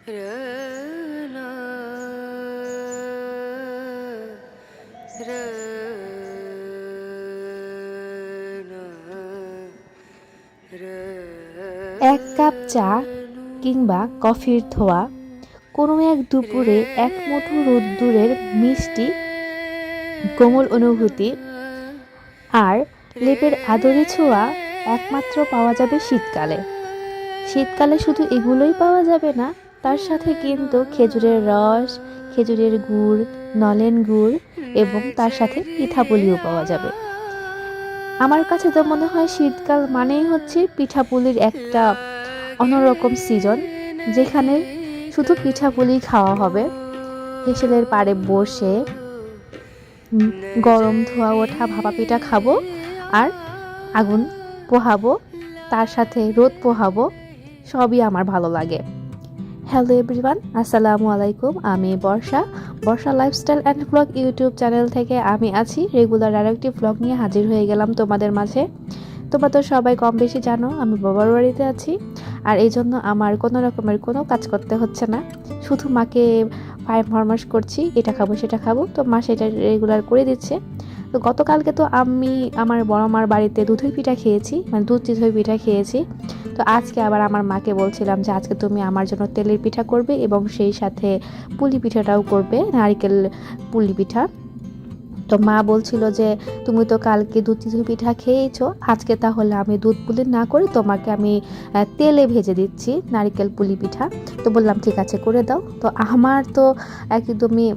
এক কাপ চা কিংবা কফির ধোয়া, কোনো এক দুপুরে এক মুঠো রোদ্দুরের মিষ্টি, কোমল অনুভূতি, আর লেপের আদরে ছোঁয়া একমাত্র পাওয়া যাবে শীতকালে। শীতকালে শুধু এগুলোই পাওয়া যাবে না তার সাথে কিন্তু খেজুরের রস, খেজুরের গুড়, নলেন গুড় এবং তার সাথে পিঠাপুলিও পাওয়া যাবে। আমার কাছে তো মনে হয় শীতকাল মানেই হচ্ছে পিঠাপুলির একটা অন্যরকম সিজন, যেখানে শুধু পিঠাপুলি খাওয়া হবে। হেসেলের পাড়ে বসে গরম ধোয়া ওঠা ভাপা পিঠা খাব আর আগুন পোহাবো, তার সাথে রোদ পোহাবো, সবই আমার ভালো লাগে। হ্যালো এভরিওয়ান আসসালামু আলাইকুম, আমি Barsha. Barsha lifestyle and blog YouTube channel থেকে আমি আছি। রেগুলার আর একটি ব্লগ নিয়ে হাজির হয়ে গেলাম তোমাদের মাঝে। তোমরা তো সবাই কম বেশি জানো, আমি বাবার বাড়িতে আছি। আর এই জন্য আমার কোনো রকমের কোনো কাজ করতে হচ্ছে না। শুধু মাকে পায়ে ফরমাস করছি, এটা খাব, সেটা খাব। তো মা সেটা রেগুলার করে দিচ্ছে। তো গতকালকে তো আমি আমার বড় মার বাড়িতে দুধই পিঠা খেয়েছি মানে দুধ চিধই পিঠা খেয়েছি। তো আজকে আবার আমার মাকে বলছিলাম যে আজকে তুমি আমার জন্য তেলের পিঠা করবে এবং সেই সাথে পুলি পিঠাটাও করবে, নারিকেল পুলি পিঠা। তো মা বলছিল যে, তুমি তো কালকে দুধ চিতই পিঠা খেয়েছো, আজকে তাহলে আমি দুধ পুলি না করে তোমাকে আমি তেলে ভেজে দিচ্ছি নারকেল পুলি পিঠা। তো বললাম, ঠিক আছে, করে দাও। তো আমার তো একদমই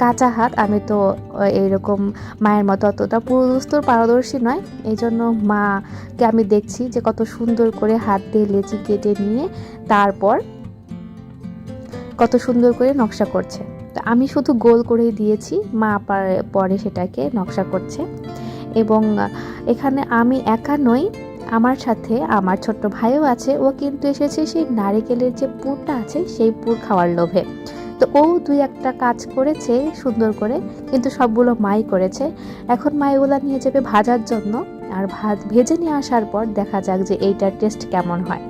কাঁচা হাত, আমি তো এইরকম মায়ের মতো অতটা পুরুদস্তুর পারদর্শী নয়। এই জন্য মাকে আমি দেখছি যে কত সুন্দর করে হাত দিয়ে লেচি কেটে নিয়ে তারপর কত সুন্দর করে নকশা করছে। তো আমি শুধু গোল করেই দিয়েছি, মা পার- সেটাকে নকশা করছে। এবং এখানে আমি একা নই, আমার সাথে আমার ছোট্ট ভাইও আছে, ও কিন্তু এসেছে সেই নারিকেলের যে পুরটা আছে, সেই পুর খাওয়ার লোভে। তো ও দুই একটা কাজ করেছে সুন্দর করে, কিন্তু সবগুলো মাই করেছে। এখন মা এগুলো নিয়ে যাবে ভাজার জন্য, আর ভাজ ভেজে নিয়ে আসার পর দেখা যাক যে এইটার টেস্ট কেমন হয়।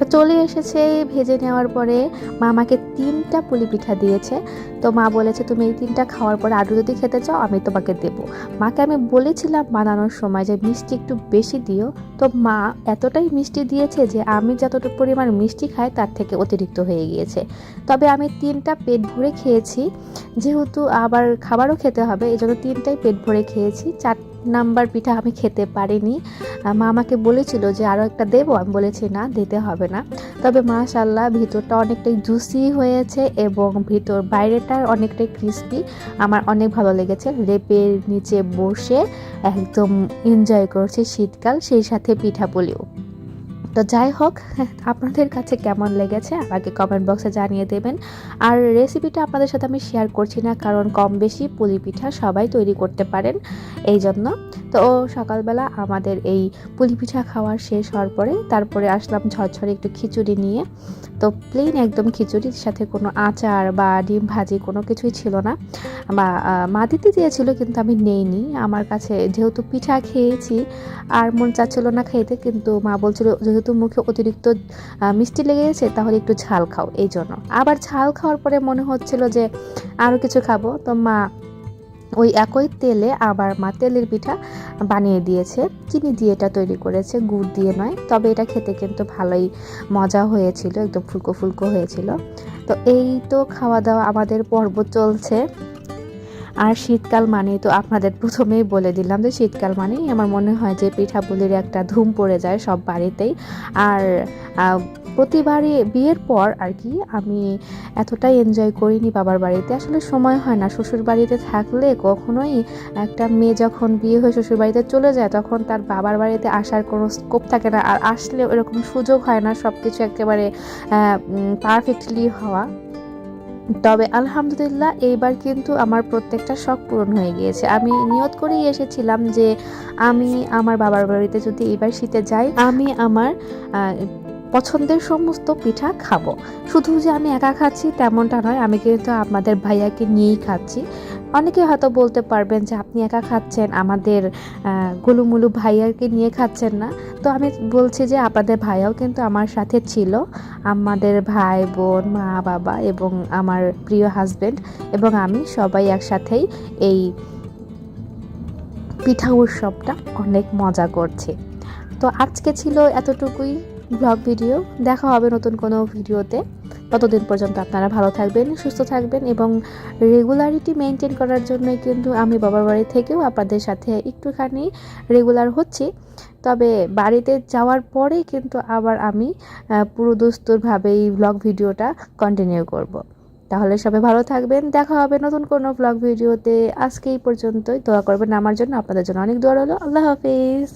তো চলে এসেছে, ভেজে নেওয়ার পরে মা আমাকে তিনটা পুলি পিঠা দিয়েছে। তো মা বলেছে, তুমি এই তিনটা খাওয়ার পরে আরও যদি খেতে চাও, আমি তোমাকে দেবো। মাকে আমি বলেছিলাম বানানোর সময় যে, মিষ্টি একটু বেশি দিও। তো মা এতটাই মিষ্টি দিয়েছে যে, আমি যতটুকু পরিমাণ মিষ্টি খাই, তার থেকে অতিরিক্ত হয়ে গিয়েছে। তবে আমি তিনটা পেট ভরে খেয়েছি। যেহেতু আবার খাবারও খেতে হবে এই জন্য তিনটাই পেট ভরে খেয়েছি। চার নাম্বার পিঠা আমি খেতে পারিনি। মা আমাকে বলেছিল যে আরও একটা দেবো। আমি বলেছি, না, দিতে হবে না। তবে মাশাল্লাহ ভিতরটা অনেকটাই জুসি হয়েছে এবং ভিতর বাইরেটা অনেকটাই ক্রিস্পি আমার অনেক ভালো লেগেছে। রেপের নিচে বসে একদম এনজয় করছে শীতকাল, সেই সাথে পিঠাপুলিও তো যাই হোক, আপনাদের কাছে কেমন লেগেছে আমাকে কমেন্ট বক্সে জানিয়ে দেবেন। আর রেসিপিটা আপনাদের সাথে আমি শেয়ার করছি না, কারণ কম বেশি পুলি পিঠা সবাই তৈরি করতে পারেন। এই জন্য তো সকালবেলা আমাদের এই পুলি পিঠা খাওয়ার শেষ হওয়ার পরে তারপরে আসলাম ঝরঝরে একটু খিচুড়ি নিয়ে। তো প্লেন একদম খিচুড়ির সাথে কোনো আচার বা ডিম ভাজি কোনো কিছুই ছিল না। বা মা দিতে দিয়েছিল কিন্তু আমি নেইনি। আমার কাছে যেহেতু পিঠা খেয়েছি, আর মন চাচ্ছিল না খেতে, কিন্তু মা বলছিল, যেহেতু মুখে অতিরিক্ত মিষ্টি লেগে গেছে, তাহলে একটু ঝাল খাও, এই জন্য। আবার ঝাল খাওয়ার পরে মনে হচ্ছিল যে আরও কিছু খাব, তো মা ওই একই তেলে আবার মা তেলের পিঠা বানিয়ে দিয়েছে। চিনি দিয়ে এটা তৈরি করেছে, গুড় দিয়ে নয়, তবে এটা খেতে কিন্তু ভালোই মজা হয়েছিল, একদম ফুলকো ফুলকো হয়েছিল। তো এই তো খাওয়া দাওয়া আমাদের পর্ব চলছে। আর শীতকাল মানেই তো আপনাদের প্রথমেই বলে দিলাম যে শীতকাল মানেই আমার মনে হয় যে পিঠাপুলির একটা ধুম পড়ে যায় সব বাড়িতেই। আর আহ, প্রতিবারই বিয়ের পর আর কি আমি এতটাই এনজয় করিনি বাবার বাড়িতে। আসলে সময় হয় না শ্বশুর বাড়িতে থাকলে কখনোই একটা মেয়ে যখন বিয়ে হয়ে শ্বশুর বাড়িতে চলে যায় তখন তার বাবার বাড়িতে আসার কোনো স্কোপ থাকে না। আর আসলে এরকম সুযোগ হয় না সব কিছু একেবারে পারফেক্টলি হওয়া। তবে আলহামদুলিল্লাহ এইবার কিন্তু আমার প্রত্যেকটা শখ পূরণ হয়ে গিয়েছে। আমি নিয়ত করেই এসেছিলাম যে আমি আমার বাবার বাড়িতে যদি এবার শীতে যাই, আমি আমার পছন্দের সমস্ত পিঠা খাব। শুধু যে আমি একা খাচ্ছি তেমনটা নয়, আমি কিন্তু আপনাদের ভাইয়াকে নিয়েই খাচ্ছি। অনেকে হয়তো বলতে পারবেন যে, আপনি একা খাচ্ছেন, আমাদের গুলুমুলু ভাইয়াকে নিয়ে খাচ্ছেন না। তো আমি বলছি যে আপনাদের ভাইয়াও কিন্তু আমার সাথে ছিল। আমাদের ভাই, বোন, মা, বাবা এবং আমার প্রিয় হাজব্যান্ড এবং আমি সবাই একসাথেই এই পিঠা উৎসবটা অনেক মজা করছি। তো আজকে ছিল এতটুকুই। ব্লগ ভিডিও দেখা হবে নতুন কোনো ভিডিওতে ততদিন পর্যন্ত আপনারা ভালো থাকবেন, সুস্থ থাকবেন এবং রেগুলারিটি মেনটেন করার জন্যই কিন্তু আমি বাবার বাড়ি থেকেও আপনাদের সাথে একটুখানি রেগুলার হচ্ছি। তবে বাড়িতে যাওয়ার পরে কিন্তু আবার আমি পুরো দস্তুরভাবে এই ব্লগ ভিডিওটা কন্টিনিউ করব। তাহলে সবাই ভালো থাকবেন, দেখা হবে নতুন কোনো ব্লগ ভিডিওতে আজকে এই পর্যন্তই, দোয়া করবেন আমার জন্য, আপনাদের জন্য অনেক দোয়া রইল। আল্লাহ হাফিজ।